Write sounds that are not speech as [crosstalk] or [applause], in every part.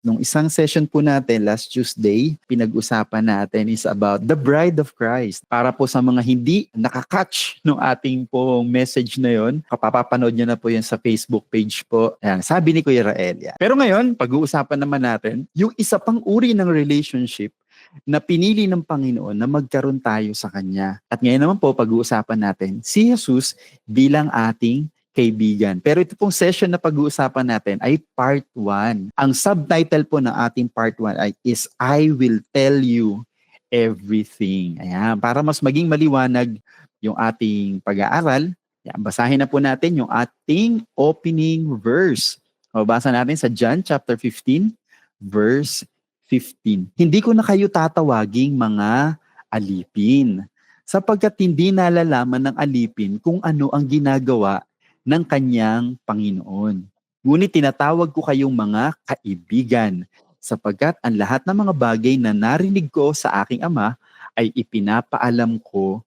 Nung isang session po natin last Tuesday, pinag-usapan natin is about the bride of Christ. Para po sa mga hindi nakakatch ng ating pong message na yon, kapapapanood nyo na po yan sa Facebook page po. Ayan, sabi ni Kuya Rael. Pero ngayon, pag-uusapan naman natin, yung isa pang uri ng relationship na pinili ng Panginoon na magkaroon tayo sa Kanya. At ngayon naman po, pag-uusapan natin si Jesus bilang ating kaibigan. Pero ito pong session na pag-uusapan natin ay part 1. Ang subtitle po ng ating part 1 ay is I will tell you everything. Ayan, para mas maging maliwanag yung ating pag-aaral, yan, basahin na po natin yung ating opening verse. O, basa natin sa John chapter 15, verse 15. Hindi ko na kayo tatawaging mga alipin sapagkat hindi nalalaman ng alipin kung ano ang ginagawa ng kanyang Panginoon. Ngunit tinatawag ko kayong mga kaibigan sapagkat ang lahat ng mga bagay na narinig ko sa aking ama ay ipinapaalam ko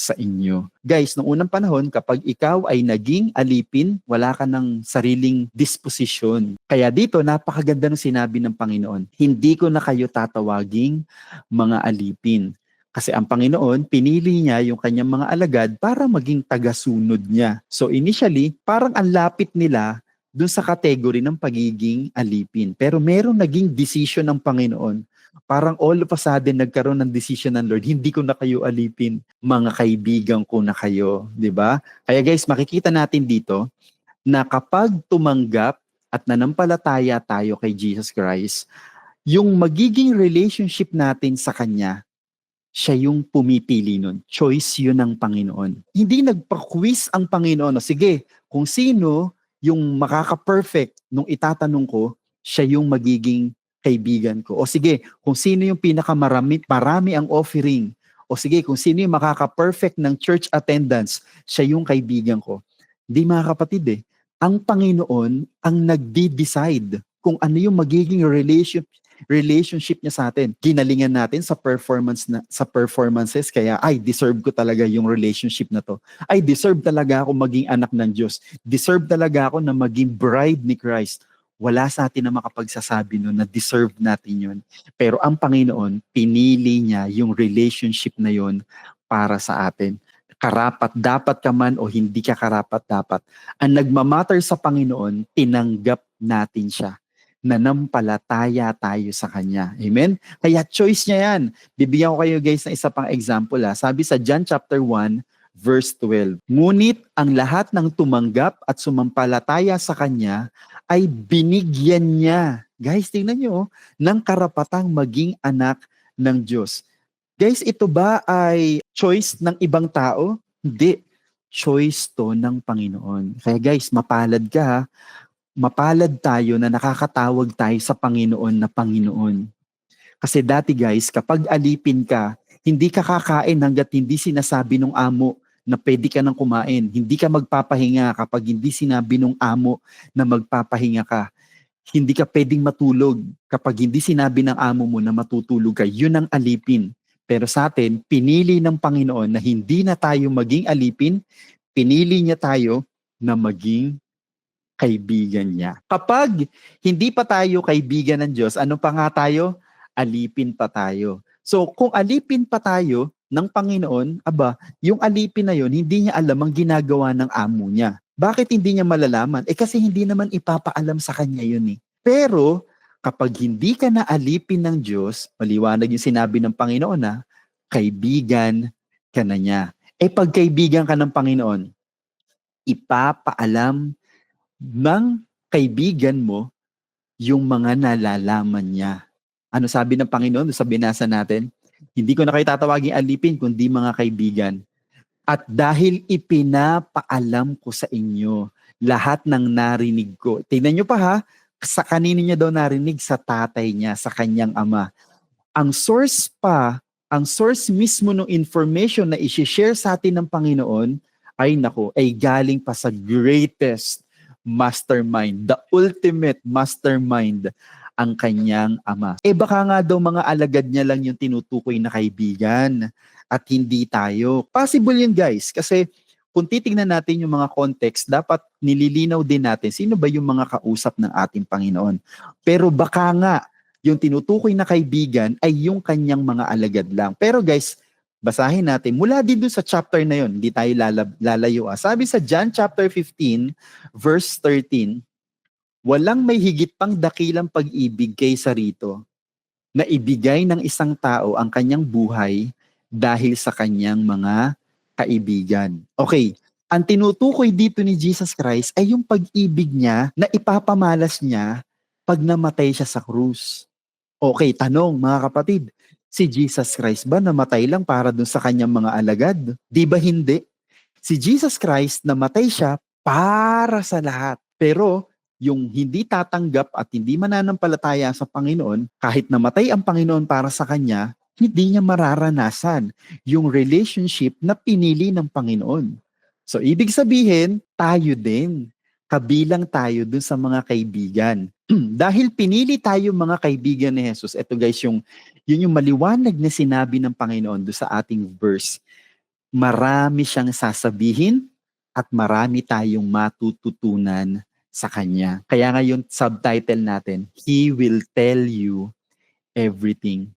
sa inyo. Guys, noong unang panahon, kapag ikaw ay naging alipin, wala ka ng sariling disposisyon. Kaya dito, napakaganda ng sinabi ng Panginoon, hindi ko na kayo tatawaging mga alipin. Kasi ang Panginoon, pinili niya yung kanyang mga alagad para maging tagasunod niya. So initially, parang ang lapit nila dun sa kategory ng pagiging alipin. Pero merong naging decision ng Panginoon. Parang all of a sudden nagkaroon ng decision ng Lord, hindi ko na kayo alipin, mga kaibigan ko na kayo, 'di ba? Kaya guys, makikita natin dito na kapag tumanggap at nanampalataya tayo kay Jesus Christ, yung magiging relationship natin sa Kanya, siya yung pumipili nun. Choice yun ng Panginoon. Hindi nagpa-quiz ang Panginoon. O, sige, kung sino yung makaka-perfect nung itatanong ko, siya yung magiging kaibigan ko. O sige, kung sino yung pinakamarami marami ang offering. O sige, kung sino yung makaka-perfect ng church attendance, siya yung kaibigan ko. Hindi mga kapatid eh. Ang Panginoon ang nagdi-decide kung ano yung magiging relation, relationship niya sa atin. Ginalingan natin sa performance na sa performances kaya ay deserve ko talaga yung relationship na to. Ay deserve talaga ako maging anak ng Diyos. Deserve talaga ako na maging bride ni Christ. Wala sa atin na makapagsasabi nun na deserve natin yun. Pero ang Panginoon, pinili niya yung relationship na yun para sa atin. Karapat dapat ka man o hindi ka karapat dapat. Ang nagmamatter sa Panginoon, tinanggap natin siya nanampalataya tayo sa Kanya. Amen? Kaya choice niya yan. Bibigyan ko kayo guys ng isa pang example. Ha. Sabi sa John chapter 1, verse 12, Ngunit ang lahat ng tumanggap at sumampalataya sa Kanya ay binigyan niya. Guys, tingnan nyo, oh, ng karapatang maging anak ng Diyos. Guys, ito ba ay choice ng ibang tao? Hindi. Choice to ng Panginoon. Kaya guys, mapalad ka ha mapalad tayo na nakakatawag tayo sa Panginoon na Panginoon. Kasi dati guys, kapag alipin ka, hindi ka kakain hanggat hindi sinasabi ng amo na pwede ka nang kumain. Hindi ka magpapahinga kapag hindi sinabi ng amo na magpapahinga ka. Hindi ka pwedeng matulog kapag hindi sinabi ng amo mo na matutulog ka. Yun ang alipin. Pero sa atin, pinili ng Panginoon na hindi na tayo maging alipin, pinili niya tayo na maging kaibigan niya. Kapag hindi pa tayo kaibigan ng Diyos, ano pa nga tayo? Alipin pa tayo. So kung alipin pa tayo ng Panginoon, aba, yung alipin na yon hindi niya alam ang ginagawa ng amo niya. Bakit hindi niya malalaman? Eh kasi hindi naman ipapaalam sa kanya yun eh. Pero kapag hindi ka na alipin ng Diyos, maliwanag yung sinabi ng Panginoon na, kaibigan ka na niya. Eh pag kaibigan ka ng Panginoon, ipapaalam ng kaibigan mo yung mga nalalaman niya. Ano sabi ng Panginoon sa binasa natin? Hindi ko na kayo tatawagin alipin, kundi mga kaibigan. At dahil ipinapaalam ko sa inyo lahat ng narinig ko. Tingnan nyo pa ha, sa kanino niya daw narinig? Sa tatay niya, sa kanyang ama. Ang source pa, ang source mismo ng information na isi-share sa atin ng Panginoon ay nako, ay galing pa sa greatest mastermind, the ultimate mastermind ang kanyang ama. Eh baka nga daw mga alagad niya lang yung tinutukoy na kaibigan at hindi tayo. Possible yun guys kasi kung titingnan natin yung mga context, dapat nililinaw din natin sino ba yung mga kausap ng ating Panginoon. Pero baka nga, yung tinutukoy na kaibigan ay yung kanyang mga alagad lang. Pero guys, basahin natin. Mula din dun sa chapter na yun, hindi tayo lalab- lalayo. ah. Sabi sa John chapter 15, verse 13, Walang may higit pang dakilang pag-ibig kaysa rito na ibigay ng isang tao ang kanyang buhay dahil sa kanyang mga kaibigan. Okay, ang tinutukoy dito ni Jesus Christ ay yung pag-ibig niya na ipapamalas niya pag namatay siya sa krus. Okay, tanong mga kapatid, si Jesus Christ ba namatay lang para dun sa kanyang mga alagad? Di ba hindi? Si Jesus Christ namatay siya para sa lahat. Pero yung hindi tatanggap at hindi mananampalataya sa Panginoon, kahit namatay ang Panginoon para sa kanya, hindi niya mararanasan yung relationship na pinili ng Panginoon. So, ibig sabihin, tayo din. Kabilang tayo dun sa mga kaibigan. [clears throat] Dahil pinili tayo mga kaibigan ni Jesus, ito guys, yung, yun yung maliwanag na sinabi ng Panginoon do sa ating verse. Marami siyang sasabihin at marami tayong matututunan sa Kanya. Kaya nga yung subtitle natin, He will tell you everything.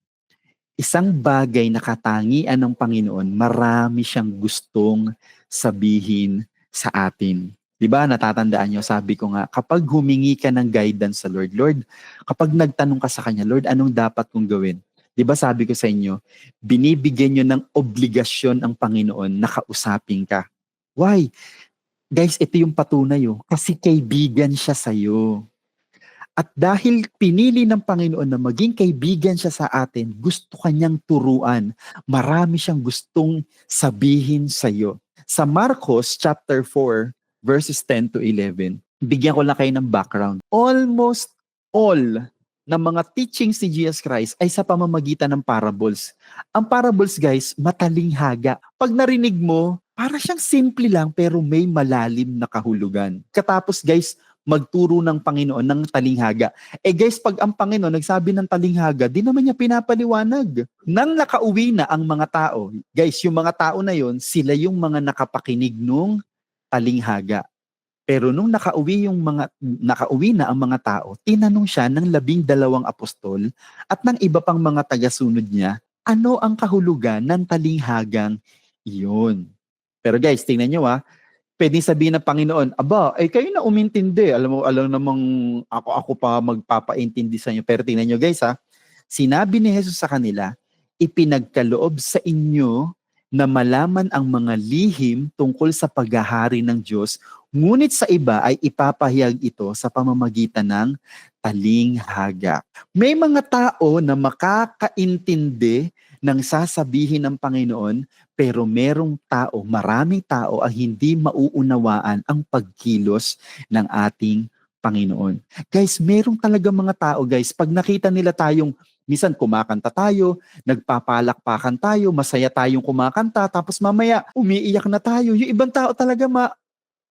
Isang bagay na katangian ng Panginoon, marami siyang gustong sabihin sa atin. Di ba, natatandaan nyo, sabi ko nga, kapag humingi ka ng guidance sa Lord, Lord, kapag nagtanong ka sa Kanya, Lord, anong dapat kong gawin? Di ba sabi ko sa inyo, binibigyan nyo ng obligasyon ang Panginoon na kausapin ka. Why? Guys, ito yung patunay oh, kasi kaibigan siya sa'yo. At dahil pinili ng Panginoon na maging kaibigan siya sa atin, gusto kanyang turuan. Marami siyang gustong sabihin sa iyo. Sa Marcos chapter 4 verses 10 to 11, bigyan ko lang kayo ng background. Almost all ng mga teachings ni Jesus Christ ay sa pamamagitan ng parables. Ang parables guys, matalinghaga. Pag narinig mo, para siyang simple lang pero may malalim na kahulugan. Katapos guys, magturo ng Panginoon ng talinghaga. Eh guys, pag ang Panginoon nagsabi ng talinghaga, di naman niya pinapaliwanag. Nang nakauwi na ang mga tao, guys, yung mga tao na yon, sila yung mga nakapakinig nung talinghaga. Pero nung nakauwi yung mga nakauwi na ang mga tao, tinanong siya ng labing dalawang apostol at ng iba pang mga tagasunod niya, ano ang kahulugan ng talinghagang iyon? Pero guys, tingnan nyo ah, pwedeng sabihin ng Panginoon, aba, eh kayo na umintindi. Alam mo, alam namang ako, ako pa magpapaintindi sa inyo. Pero tingnan nyo guys ha, sinabi ni Jesus sa kanila, ipinagkaloob sa inyo na malaman ang mga lihim tungkol sa paghahari ng Diyos, ngunit sa iba ay ipapahayag ito sa pamamagitan ng talinghaga. May mga tao na makakaintindi ng sasabihin ng Panginoon, pero merong tao, maraming tao ang hindi mauunawaan ang pagkilos ng ating Panginoon. Guys, merong talaga mga tao, guys, pag nakita nila tayong Minsan kumakanta tayo, nagpapalakpakan tayo, masaya tayong kumakanta, tapos mamaya umiiyak na tayo. Yung ibang tao talaga ma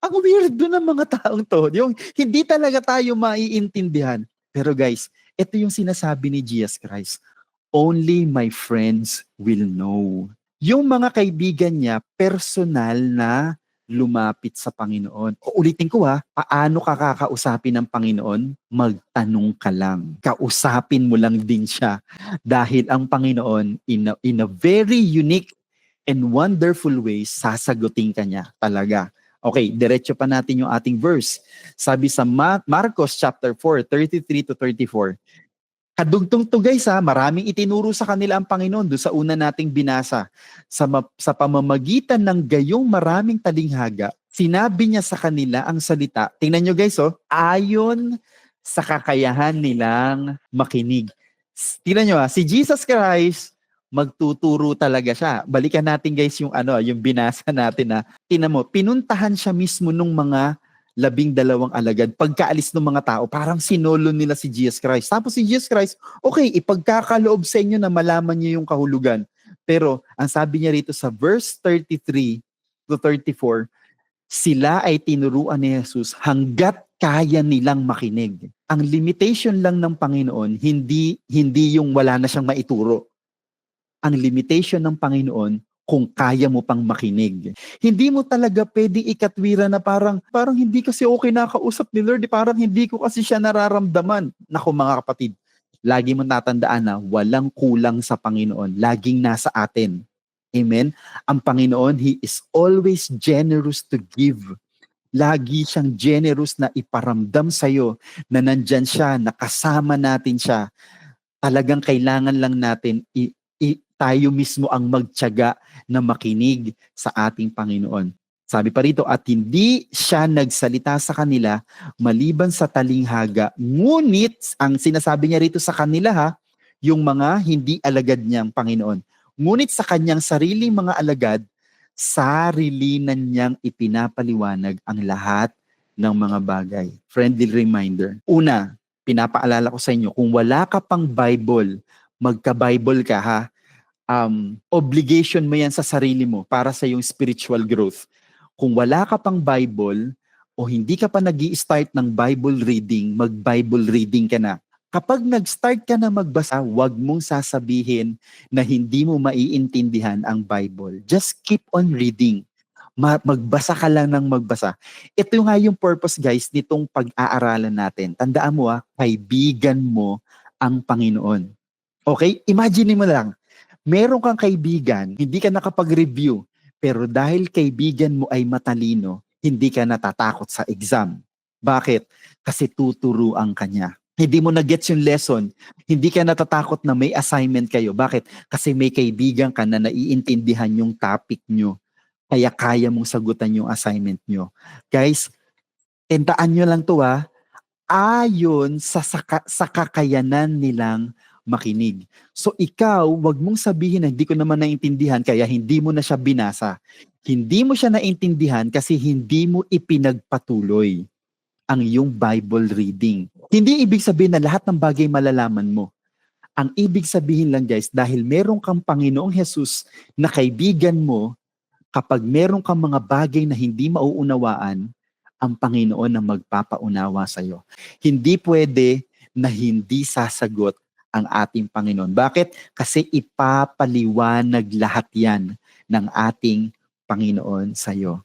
ang weirdo ng mga taong to. Yung hindi talaga tayo maiintindihan. Pero guys, ito yung sinasabi ni Jesus Christ. Only my friends will know. Yung mga kaibigan niya, personal na lumapit sa Panginoon. O ulitin ko ha, paano ka kakausapin ng Panginoon? Magtanong ka lang. Kausapin mo lang din siya. Dahil ang Panginoon, in a, in a very unique and wonderful way, sasagutin ka niya talaga. Okay, diretso pa natin yung ating verse. Sabi sa Ma- Marcos chapter 4, 33 to 34, Kadugtong to guys ha, maraming itinuro sa kanila ang Panginoon do sa una nating binasa. Sa, sa pamamagitan ng gayong maraming talinghaga, sinabi niya sa kanila ang salita. Tingnan nyo guys oh, ayon sa kakayahan nilang makinig. Tingnan nyo ha, si Jesus Christ, magtuturo talaga siya. Balikan natin guys yung ano, yung binasa natin na, tingnan mo, pinuntahan siya mismo nung mga labing dalawang alagad. Pagkaalis ng mga tao, parang sinolo nila si Jesus Christ. Tapos si Jesus Christ, okay, ipagkakaloob sa inyo na malaman niyo yung kahulugan. Pero ang sabi niya rito sa verse 33 to 34, sila ay tinuruan ni Jesus hanggat kaya nilang makinig. Ang limitation lang ng Panginoon, hindi hindi yung wala na siyang maituro. Ang limitation ng Panginoon, kung kaya mo pang makinig. Hindi mo talaga pwedeng ikatwira na parang, parang hindi kasi okay nakausap ni Lord, parang hindi ko kasi siya nararamdaman. Nako mga kapatid, lagi mo tatandaan na walang kulang sa Panginoon. Laging nasa atin. Amen? Ang Panginoon, He is always generous to give. Lagi siyang generous na iparamdam sa'yo na nandyan siya, nakasama natin siya. Talagang kailangan lang natin i- tayo mismo ang magtyaga na makinig sa ating Panginoon. Sabi pa rito, at hindi siya nagsalita sa kanila maliban sa talinghaga. Ngunit, ang sinasabi niya rito sa kanila ha, yung mga hindi alagad niyang Panginoon. Ngunit sa kanyang sariling mga alagad, sarilinan niyang ipinapaliwanag ang lahat ng mga bagay. Friendly reminder. Una, pinapaalala ko sa inyo, kung wala ka pang Bible, magka-Bible ka ha, um, obligation mo yan sa sarili mo para sa yung spiritual growth. Kung wala ka pang Bible o hindi ka pa nag start ng Bible reading, mag-Bible reading ka na. Kapag nag-start ka na magbasa, huwag mong sasabihin na hindi mo maiintindihan ang Bible. Just keep on reading. Ma- magbasa ka lang ng magbasa. Ito nga yung purpose guys nitong pag-aaralan natin. Tandaan mo ah, kaibigan mo ang Panginoon. Okay? Imagine mo lang, meron kang kaibigan, hindi ka nakapag-review, pero dahil kaibigan mo ay matalino, hindi ka natatakot sa exam. Bakit? Kasi tuturuan ka niya. Hindi mo na-gets yung lesson, hindi ka natatakot na may assignment kayo. Bakit? Kasi may kaibigan ka na naiintindihan yung topic nyo. Kaya kaya mong sagutan yung assignment nyo. Guys, tentaan nyo lang to ha, ayon sa, saka, sa kakayanan nilang makinig. So ikaw, wag mong sabihin na hindi ko naman naintindihan kaya hindi mo na siya binasa. Hindi mo siya naintindihan kasi hindi mo ipinagpatuloy ang iyong Bible reading. Hindi ibig sabihin na lahat ng bagay malalaman mo. Ang ibig sabihin lang guys, dahil meron kang Panginoong Jesus na kaibigan mo, kapag meron kang mga bagay na hindi mauunawaan, ang Panginoon ang magpapaunawa sa iyo. Hindi pwede na hindi sasagot ang ating Panginoon. Bakit? Kasi ipapaliwanag lahat yan ng ating Panginoon sa iyo.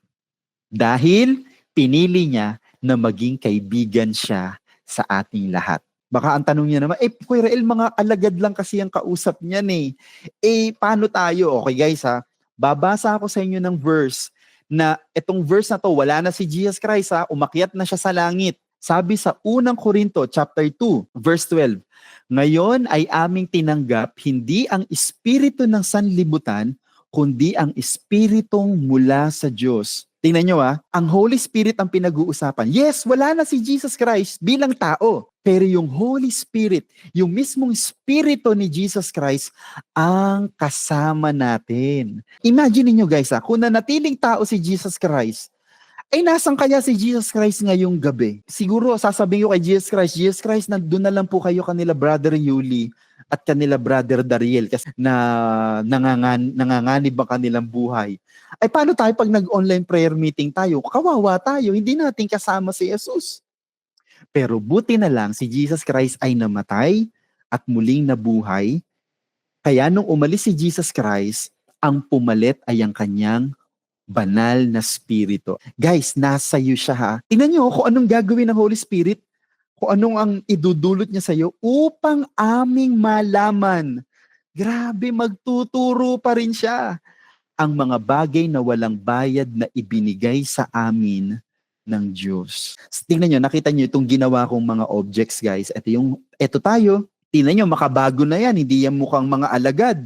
Dahil pinili niya na maging kaibigan siya sa ating lahat. Baka ang tanong niya naman, eh, Kuya Rael, mga alagad lang kasi ang kausap niyan eh. Eh, paano tayo? Okay guys ha, babasa ako sa inyo ng verse na itong verse na to, wala na si Jesus Christ ha, umakyat na siya sa langit. Sabi sa unang Korinto, chapter 2, verse 12, Ngayon ay aming tinanggap hindi ang espiritu ng sanlibutan, kundi ang espiritong mula sa Diyos. Tingnan nyo ah, ang Holy Spirit ang pinag-uusapan. Yes, wala na si Jesus Christ bilang tao. Pero yung Holy Spirit, yung mismong Espiritu ni Jesus Christ, ang kasama natin. Imagine niyo guys ah, kung nanatiling tao si Jesus Christ, ay nasan kaya si Jesus Christ ngayong gabi? Siguro sasabihin ko kay Jesus Christ, Jesus Christ, nandun na lang po kayo kanila Brother Yuli at kanila Brother Dariel kasi na nangangan, nanganganib ang kanilang buhay. Ay paano tayo pag nag-online prayer meeting tayo? Kawawa tayo, hindi natin kasama si Jesus. Pero buti na lang si Jesus Christ ay namatay at muling nabuhay. Kaya nung umalis si Jesus Christ, ang pumalit ay ang kanyang banal na spirito. Guys, nasa iyo siya ha. Tingnan niyo kung anong gagawin ng Holy Spirit, kung anong ang idudulot niya sa iyo upang aming malaman. Grabe, magtuturo pa rin siya. Ang mga bagay na walang bayad na ibinigay sa amin ng Diyos. Tingnan niyo, nakita niyo itong ginawa kong mga objects, guys. Ito yung, ito tayo. Tingnan niyo, makabago na yan. Hindi yan mukhang mga alagad.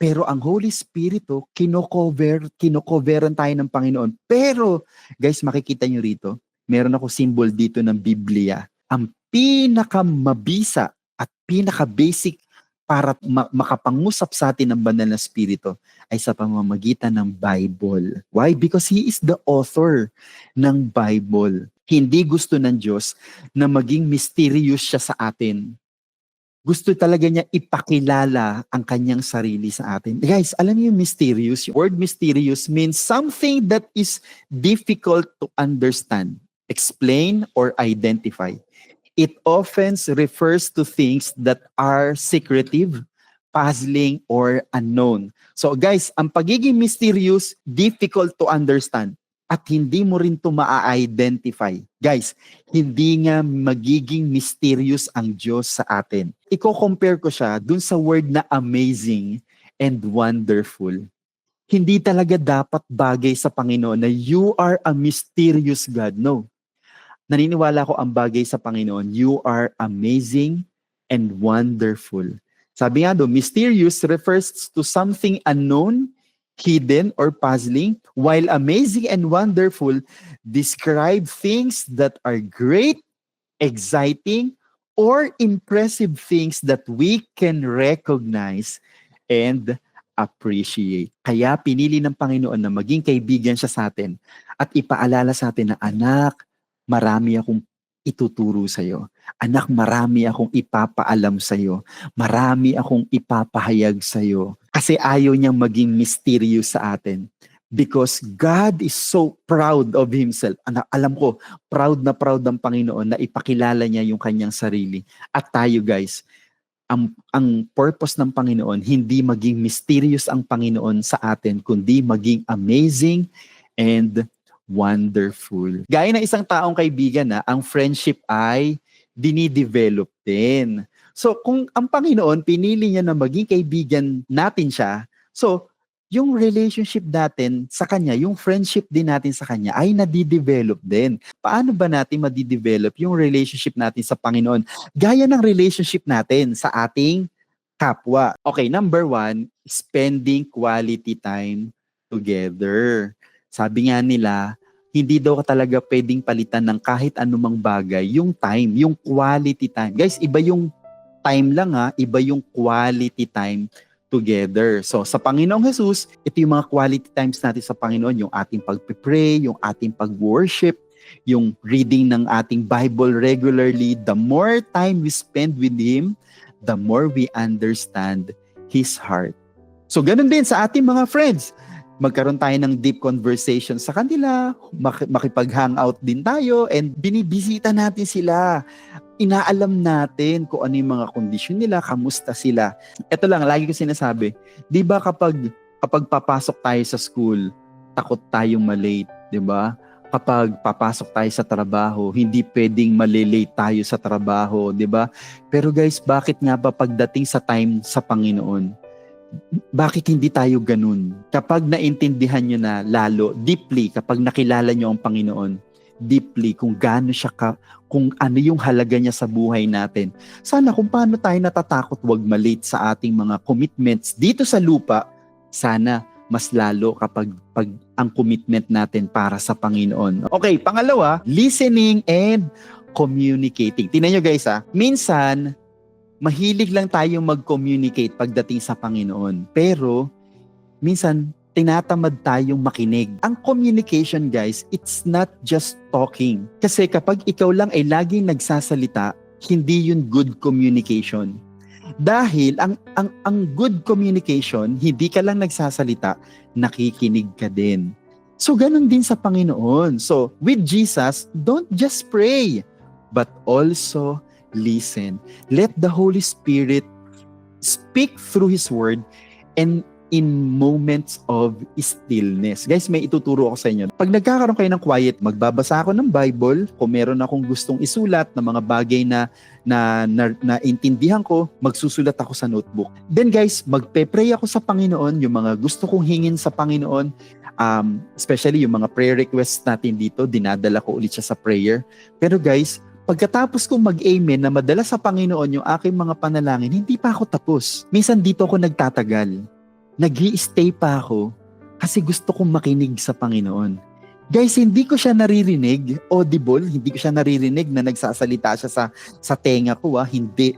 Pero ang Holy Spirito, kino-cover, kino-coveran tayo ng Panginoon. Pero, guys, makikita nyo rito, meron ako symbol dito ng Biblia. Ang pinakamabisa at pinaka-basic para ma- makapangusap sa atin ng banal na Spirito ay sa pamamagitan ng Bible. Why? Because He is the author ng Bible. Hindi gusto ng Diyos na maging mysterious siya sa atin gusto talaga niya ipakilala ang kanyang sarili sa atin. Guys, alam niyo yung mysterious? Yung word mysterious means something that is difficult to understand, explain, or identify. It often refers to things that are secretive, puzzling, or unknown. So guys, ang pagiging mysterious, difficult to understand at hindi mo rin to maa-identify. Guys, hindi nga magiging mysterious ang Diyos sa atin. Iko-compare ko siya dun sa word na amazing and wonderful. Hindi talaga dapat bagay sa Panginoon na you are a mysterious God. No. Naniniwala ko ang bagay sa Panginoon, you are amazing and wonderful. Sabi nga do, mysterious refers to something unknown, hidden, or puzzling, while amazing and wonderful describe things that are great, exciting, or impressive things that we can recognize and appreciate. Kaya pinili ng Panginoon na maging kaibigan siya sa atin at ipaalala sa atin na anak, marami akong ituturo sa iyo. Anak, marami akong ipapaalam sa iyo. Marami akong ipapahayag sa iyo. Kasi ayaw niyang maging mysterious sa atin. Because God is so proud of Himself. Anak, alam ko, proud na proud ang Panginoon na ipakilala niya yung kanyang sarili. At tayo guys, ang, ang purpose ng Panginoon, hindi maging mysterious ang Panginoon sa atin, kundi maging amazing and wonderful. Gaya ng isang taong kaibigan na ang friendship ay dinidevelop din. So kung ang Panginoon pinili niya na maging kaibigan natin siya, so yung relationship natin sa kanya, yung friendship din natin sa kanya ay nadidevelop din. Paano ba natin madidevelop yung relationship natin sa Panginoon? Gaya ng relationship natin sa ating kapwa. Okay, number one, spending quality time together. Sabi nga nila, hindi daw talaga pwedeng palitan ng kahit anumang bagay yung time, yung quality time. Guys, iba yung time lang ha, iba yung quality time together. So sa Panginoong Jesus, ito yung mga quality times natin sa Panginoon, yung ating pagpipray, yung ating pag-worship, yung reading ng ating Bible regularly. The more time we spend with Him, the more we understand His heart. So ganun din sa ating mga friends magkaroon tayo ng deep conversation sa kanila, mak- makipag-hangout din tayo, and binibisita natin sila. Inaalam natin kung ano yung mga kondisyon nila, kamusta sila. Ito lang, lagi ko sinasabi, di ba kapag, kapag papasok tayo sa school, takot tayong malate, di ba? Kapag papasok tayo sa trabaho, hindi pwedeng malilate tayo sa trabaho, di ba? Pero guys, bakit nga ba pagdating sa time sa Panginoon, bakit hindi tayo ganun? Kapag naintindihan nyo na lalo, deeply, kapag nakilala nyo ang Panginoon, deeply, kung gaano siya ka, kung ano yung halaga niya sa buhay natin. Sana kung paano tayo natatakot wag malate sa ating mga commitments dito sa lupa, sana mas lalo kapag pag ang commitment natin para sa Panginoon. Okay, pangalawa, listening and communicating. Tingnan nyo guys ha, minsan mahilig lang tayong mag-communicate pagdating sa Panginoon. Pero, minsan, tinatamad tayong makinig. Ang communication, guys, it's not just talking. Kasi kapag ikaw lang ay laging nagsasalita, hindi yun good communication. Dahil ang, ang, ang good communication, hindi ka lang nagsasalita, nakikinig ka din. So, ganun din sa Panginoon. So, with Jesus, don't just pray, but also listen. Let the Holy Spirit speak through His Word and in moments of stillness. Guys, may ituturo ako sa inyo. Pag nagkakaroon kayo ng quiet, magbabasa ako ng Bible. Kung meron akong gustong isulat ng mga bagay na na, na, na ko, magsusulat ako sa notebook. Then guys, magpe-pray ako sa Panginoon, yung mga gusto kong hingin sa Panginoon, um, especially yung mga prayer requests natin dito, dinadala ko ulit siya sa prayer. Pero guys, Pagkatapos kong mag-amen na madala sa Panginoon yung aking mga panalangin, hindi pa ako tapos. Minsan dito ako nagtatagal. nag stay pa ako kasi gusto kong makinig sa Panginoon. Guys, hindi ko siya naririnig, audible, hindi ko siya naririnig na nagsasalita siya sa, sa tenga ko, ah, hindi.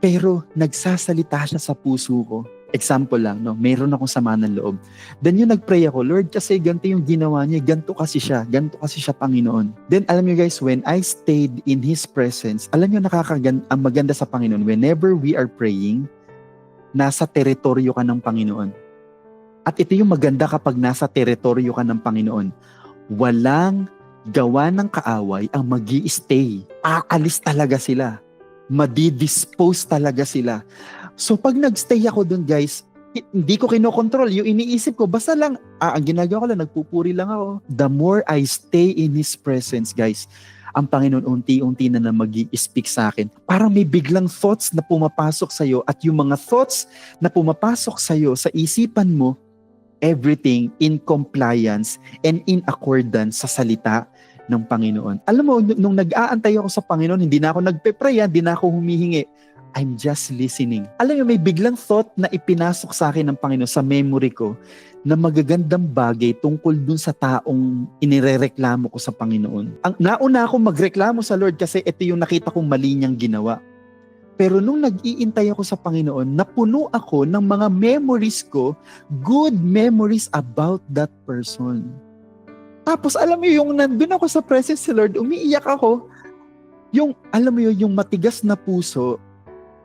Pero nagsasalita siya sa puso ko example lang, no, meron akong sama ng loob. Then yung nagpray ako, Lord, kasi ganito yung ginawa niya, ganito kasi siya, ganito kasi siya Panginoon. Then alam niyo guys, when I stayed in His presence, alam niyo nakakagan ang maganda sa Panginoon, whenever we are praying, nasa teritoryo ka ng Panginoon. At ito yung maganda kapag nasa teritoryo ka ng Panginoon. Walang gawa ng kaaway ang magi stay Aalis talaga sila. Madidispose talaga sila So pag nagstay ako dun guys, hi- hindi ko kinokontrol. Yung iniisip ko, basta lang, ah, ang ginagawa ko lang, nagpupuri lang ako. The more I stay in His presence, guys, ang Panginoon unti-unti na na mag speak sa akin. Parang may biglang thoughts na pumapasok sa'yo at yung mga thoughts na pumapasok sa'yo sa isipan mo, everything in compliance and in accordance sa salita ng Panginoon. Alam mo, nung- nag-aantay ako sa Panginoon, hindi na ako nagpe-pray, ah, hindi na ako humihingi. I'm just listening. Alam mo, may biglang thought na ipinasok sa akin ng Panginoon sa memory ko na magagandang bagay tungkol dun sa taong inirereklamo ko sa Panginoon. Ang nauna ako magreklamo sa Lord kasi ito yung nakita kong mali niyang ginawa. Pero nung nag-iintay ako sa Panginoon, napuno ako ng mga memories ko, good memories about that person. Tapos alam mo yung nandun ako sa presence sa Lord, umiiyak ako. Yung, alam mo yun, yung matigas na puso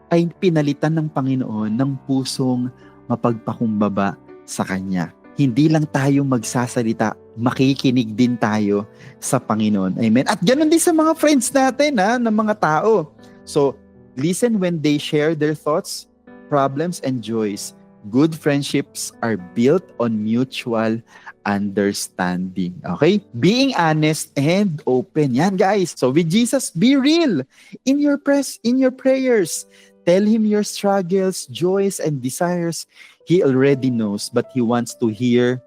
ay pinalitan ng Panginoon ng pusong mapagpakumbaba sa Kanya. Hindi lang tayo magsasalita, makikinig din tayo sa Panginoon. Amen. At ganun din sa mga friends natin, ha, ng mga tao. So, listen when they share their thoughts, problems, and joys. Good friendships are built on mutual understanding. Okay? Being honest and open. Yan, guys. So, with Jesus, be real in your press, in your prayers. Tell him your struggles, joys, and desires. He already knows, but he wants to hear,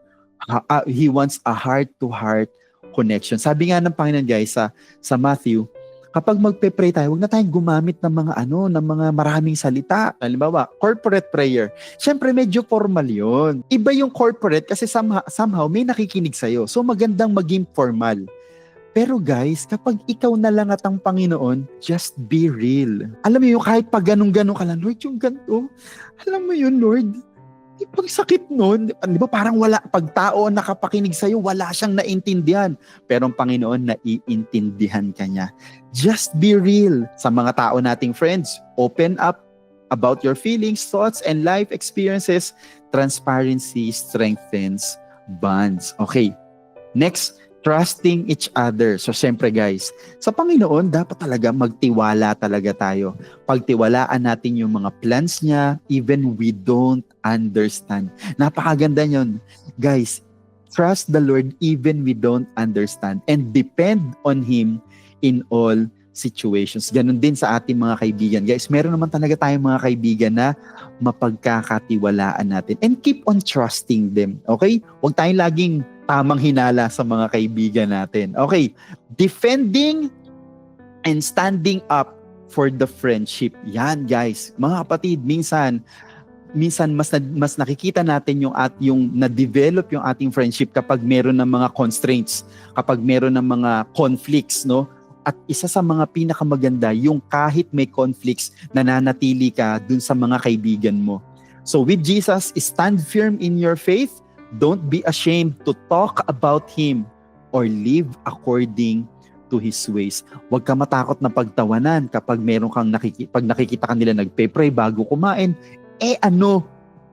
uh, he wants a heart-to-heart connection. Sabi nga ng Panginoon guys sa, sa Matthew, kapag magpe-pray tayo, huwag na tayong gumamit ng mga ano, ng mga maraming salita. Halimbawa, corporate prayer. Siyempre, medyo formal yon. Iba yung corporate kasi somehow, somehow may nakikinig sa'yo. So, magandang maging formal. Pero guys, kapag ikaw na lang at ang Panginoon, just be real. Alam mo yun, kahit pag ganun-ganun ka lang, Lord, yung ganito, alam mo yun, Lord, pag sakit nun, di ba parang wala, pag tao ang nakapakinig sa'yo, wala siyang naintindihan. Pero ang Panginoon, naiintindihan ka niya. Just be real sa mga tao nating friends. Open up about your feelings, thoughts, and life experiences. Transparency strengthens bonds. Okay. Next, trusting each other. So, syempre guys, sa Panginoon, dapat talaga magtiwala talaga tayo. Pagtiwalaan natin yung mga plans niya, even we don't understand. Napakaganda yun. Guys, trust the Lord even we don't understand and depend on Him in all situations. Ganon din sa ating mga kaibigan. Guys, meron naman talaga tayong mga kaibigan na mapagkakatiwalaan natin and keep on trusting them. Okay? Huwag tayong laging tamang hinala sa mga kaibigan natin. Okay, defending and standing up for the friendship. Yan guys, mga kapatid, minsan minsan mas na, mas nakikita natin yung at yung na-develop yung ating friendship kapag meron ng mga constraints, kapag meron ng mga conflicts, no? At isa sa mga pinakamaganda, yung kahit may conflicts, nananatili ka dun sa mga kaibigan mo. So with Jesus, stand firm in your faith, Don't be ashamed to talk about Him or live according to His ways. Huwag ka matakot na pagtawanan kapag meron kang nakiki- pag nakikita ka nila nagpe-pray bago kumain. Eh ano?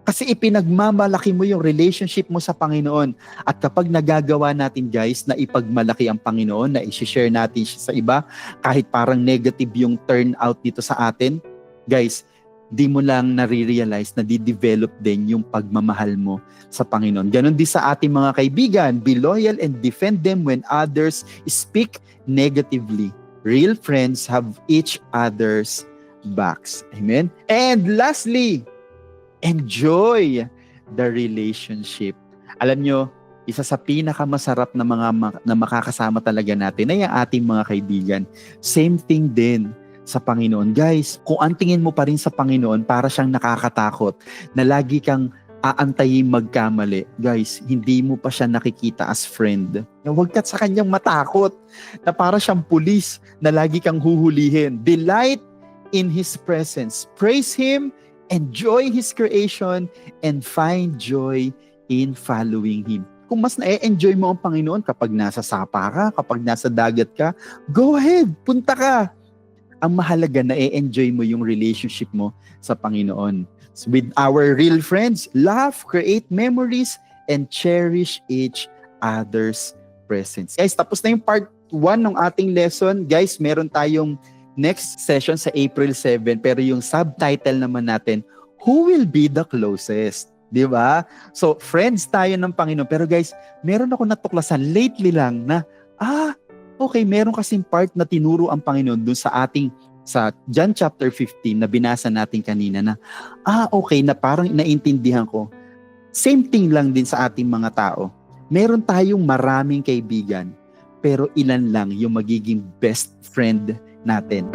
Kasi ipinagmamalaki mo yung relationship mo sa Panginoon. At kapag nagagawa natin guys na ipagmalaki ang Panginoon, na i-share natin siya sa iba, kahit parang negative yung turnout dito sa atin, guys, di mo lang nare-realize na di-develop din yung pagmamahal mo sa Panginoon. Ganon din sa ating mga kaibigan, be loyal and defend them when others speak negatively. Real friends have each other's backs. Amen? And lastly, enjoy the relationship. Alam nyo, isa sa pinakamasarap na mga na makakasama talaga natin ay ang ating mga kaibigan. Same thing din sa Panginoon. Guys, kung ang tingin mo pa rin sa Panginoon, para siyang nakakatakot, na lagi kang aantayin magkamali. Guys, hindi mo pa siya nakikita as friend. Huwag ka sa kanyang matakot na para siyang pulis na lagi kang huhulihin. Delight in His presence. Praise Him, enjoy His creation, and find joy in following Him. Kung mas na-enjoy mo ang Panginoon kapag nasa sapa ka, kapag nasa dagat ka, go ahead, punta ka. Ang mahalaga na enjoy mo yung relationship mo sa Panginoon. So with our real friends, laugh, create memories, and cherish each other's presence. Guys, tapos na yung part 1 ng ating lesson. Guys, meron tayong next session sa April 7, pero yung subtitle naman natin, who will be the closest? 'Di ba? So, friends tayo ng Panginoon. Pero guys, meron ako natuklasan lately lang na, ah, okay, meron kasing part na tinuro ang Panginoon dun sa ating sa John chapter 15 na binasa natin kanina na, ah, okay, na parang naintindihan ko. Same thing lang din sa ating mga tao. Meron tayong maraming kaibigan, pero ilan lang yung magiging best friend natin.